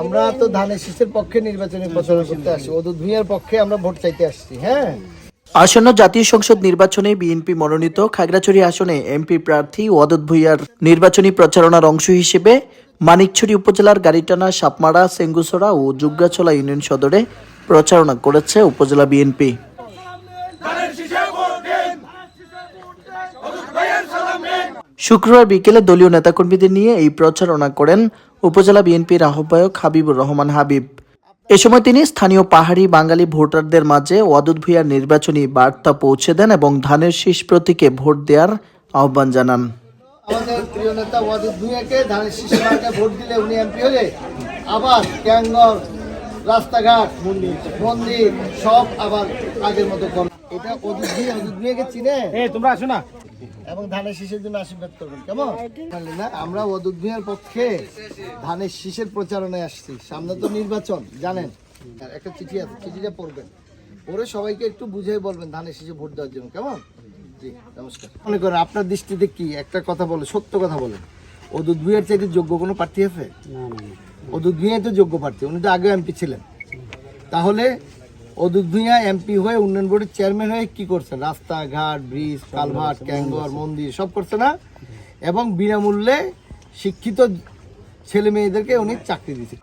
আমরা তো ধানের শীষের পক্ষে নির্বাচনী প্রচার করতে আসি। ওদুদ ভূঁইয়ার পক্ষে আমরা ভোট চাইতে আসছি হ্যাঁ? আসন্ন জাতীয় সংসদ নির্বাচনে বিএনপি মনোনীত খাগড়াছড়ি আসনে এমপি প্রার্থী ওয়াদুদ ভুইয়ার নির্বাচনী প্রচারণার অংশ হিসেবে মানিকছড়ি উপজেলার গাড়িটানা, সাপমারা, সেঙ্গুসরা ও জুগ্গাছলা ইউনিয়ন সদরে প্রচারণা করেছে উপজেলা বিএনপি। শুক্রবার বিকেলে দলীয় নেতাকর্মীদের নিয়ে এই প্রচারণা করেন উপজেলা বিএনপির আহ্বায়ক হাবিবুর রহমান হাবিব। এ সময় তিনি স্থানীয় পাহাড়ি বাঙালি ভোটারদের মাঝে ওয়াদুদ ভুইয়ার নির্বাচনী বার্তা পৌঁছে দেন এবং ধানের শীষ প্রতীকে ভোট দেওয়ার আহ্বান জানান। আমাদের প্রিয় নেতা ওয়াদুদ ভূঁইয়াকে ধানের শীষের মার্কায় ভোট দিলে উনি এমপি হলে আবার ক্যাঙ্গর রাস্তাঘাট মন্দির মন্দির সব আবার আগের মতো এটা অদুদ অদুদ চিনে? তোমরা আসো না। এবং ধানের শীষের জন্য আশীর্বাদ করবেন। কেমন? না আমরা ওদুদ ভূঁইয়ার পক্ষে ধানের শীষের প্রচারণায় আসছি। সামনে তো নির্বাচন জানেন? একটা চিঠি আছে চিঠিটা পড়বেন। পড়ে সবাইকে একটু বুঝিয়ে বলবেন ধানের শীষে ভোট দেওয়ার জন্য। কেমন? জি নমস্কার। মনে করেন আপনার দৃষ্টিতে কি? একটা কথা বলে সত্য কথা বলেন। ওদুদ ভূঁইয়ার চাইতে যোগ্য কোনো প্রার্থী আছে? ওদুদ ভূঁইয়া তো যোগ্য প্রার্থী উনি তো আগে এমপি ছিলেন। তাহলে অদূত ভূঁইয়া এমপি হয়ে উন্নয়ন বোর্ডের চেয়ারম্যান হয়ে কি করছে? রাস্তাঘাট ব্রিজ কালভার্ট ক্যাঙ্গর মন্দির সব করছে না? এবং বিনামূল্যে শিক্ষিত ছেলে মেয়েদেরকে উনি চাকরি দিচ্ছে।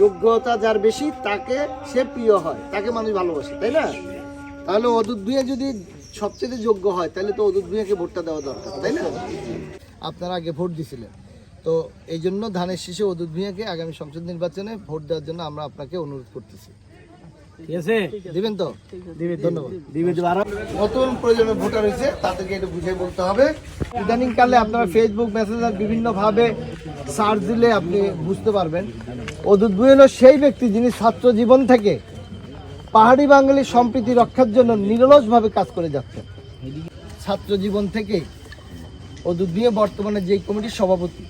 যোগ্যতা যার বেশি তাকে সে প্রিয় হয় তাকে মানুষ ভালোবাসে তাই না? তাহলে অদূত ভূঁইয়া যদি সবচেয়ে যোগ্য হয় তাহলে তো অদূত ভূঁইয়াকে ভোটটা দেওয়া দরকার তাই না? আপনারা আগে ভোট দিছিলেন। তো এই জন্য ধানের শীষে অদূত ভূঁইয়াকে আগামী সংসদ নির্বাচনে ভোট দেওয়ার জন্য আমরা আপনাকে অনুরোধ করতেছি। ঠিক আছে? দিবেন তো? দিবে ধন্যবাদ। দিবে দিবে নতুন প্রজন্মের ভোটার হয়েছে তাদেরকে একটু বুঝিয়ে বলতে হবে। ইদানিং কালে আপনারা ফেসবুক মেসেঞ্জার বিভিন্ন ভাবে সার্চ দিলে আপনি বুঝতে পারবেন। অদূত হলো সেই ব্যক্তি যিনি ছাত্র জীবন থেকে পাহাড়ি বাঙালির সম্প্রীতি রক্ষার জন্য নিরলসভাবে কাজ করে যাচ্ছেন। ছাত্র জীবন থেকে অদূত ভুঁইয়া বর্তমানে যে কমিটির সভাপতি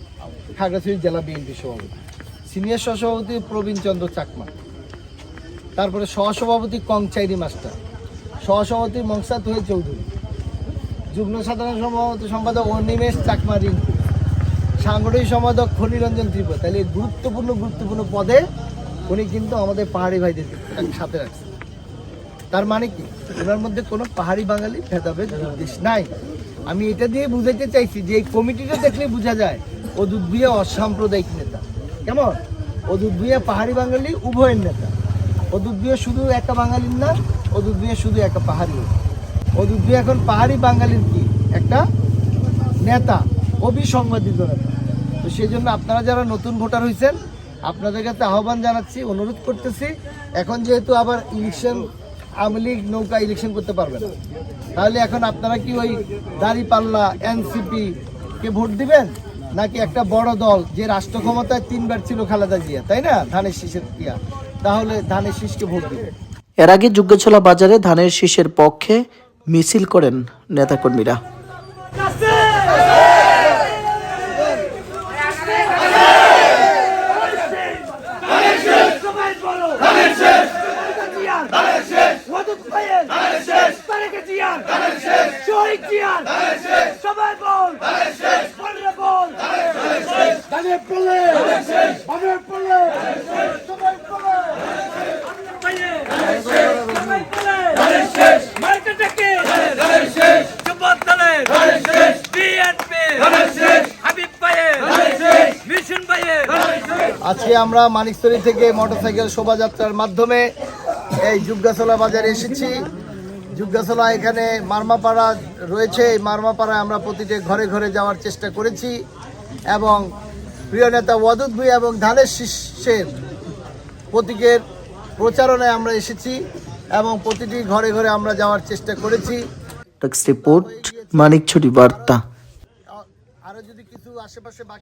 খাগড়াছড়ি জেলা বিএনপি সভাপতি সিনিয়র সহসভাপতি প্রবীণ চন্দ্র চাকমা। তারপরে সহসভাপতি কংচাইরি মাস্টার। সহসভাপতি মংসাত হয়ে চৌধুরী। যুগ্ম সাধারণ সভাপতি সম্পাদক অনিমেষ চাকমা রিঙ্কু। সাংগঠনিক সম্পাদক খনিরঞ্জন ত্রিপুরা। তাহলে গুরুত্বপূর্ণ গুরুত্বপূর্ণ পদে উনি কিন্তু আমাদের পাহাড়ি ভাইদের সাথে রাখছে তার মানে কি? ওনার মধ্যে কোনো পাহাড়ি বাঙালি ভেদাভেদ নির্দেশ নাই। আমি এটা দিয়ে বুঝাইতে চাইছি যে এই কমিটিটা দেখলে বোঝা যায়, অদূত ভুইয়া অসাম্প্রদায়িক নেতা। কেমন? অদূত ভুইয়া পাহাড়ি বাঙালি, উভয়ের নেতা। অদূত ভুইয়া শুধু একা বাঙালির না অদূত ভুইয়া শুধু একা পাহাড়ি। অদূত ভুইয়া এখন পাহাড়ি বাঙালির কি? একটা নেতা, অবিসংবাদিত নেতা। তো সেই জন্য আপনারা যারা নতুন ভোটার হয়েছেন আপনাদের কাছে আহ্বান জানাচ্ছি, অনুরোধ করতেছি, এখন যেহেতু আবার ইলেকশন, আওয়ামী লীগ নৌকা ইলেকশন করতে পারবে না। তাহলে এখন আপনারা কি ওই দাঁড়িপাল্লা, এনসিপি কে ভোট দিবেন? নাকি একটা বড় দল যে রাষ্ট্র ক্ষমতায় তিনবার ছিল খালেদা জিয়া, তাই না? ধানের শীষের ইয়া। তাহলে ধানের শীষকে ভোট দিবেন এর আগে যুগ্গছলা বাজারে ধানের শীষের পক্ষে মিছিল করেন নেতাকর্মীরা। বল আজকে আমরা মানিকস্তরী থেকে মোটরসাইকেল শোভাযাত্রার মাধ্যমে এই যুগ্গাছলা বাজারে এসেছি। যুগ্গাছলা এখানে মারমাপাড়া রয়েছে। এই মারমাপাড়ায় আমরা প্রতিটি ঘরে ঘরে যাওয়ার চেষ্টা করেছি এবং প্রিয় নেতা ওয়াদুদ ভুই এবং ধানের শীর্ষের প্রতীকের প্রচারণায় আমরা এসেছি এবং প্রতিটি ঘরে ঘরে আমরা যাওয়ার চেষ্টা করেছি। রিপোর্ট মানিকছড়ি বার্তা আরও যদি কিছু আশেপাশে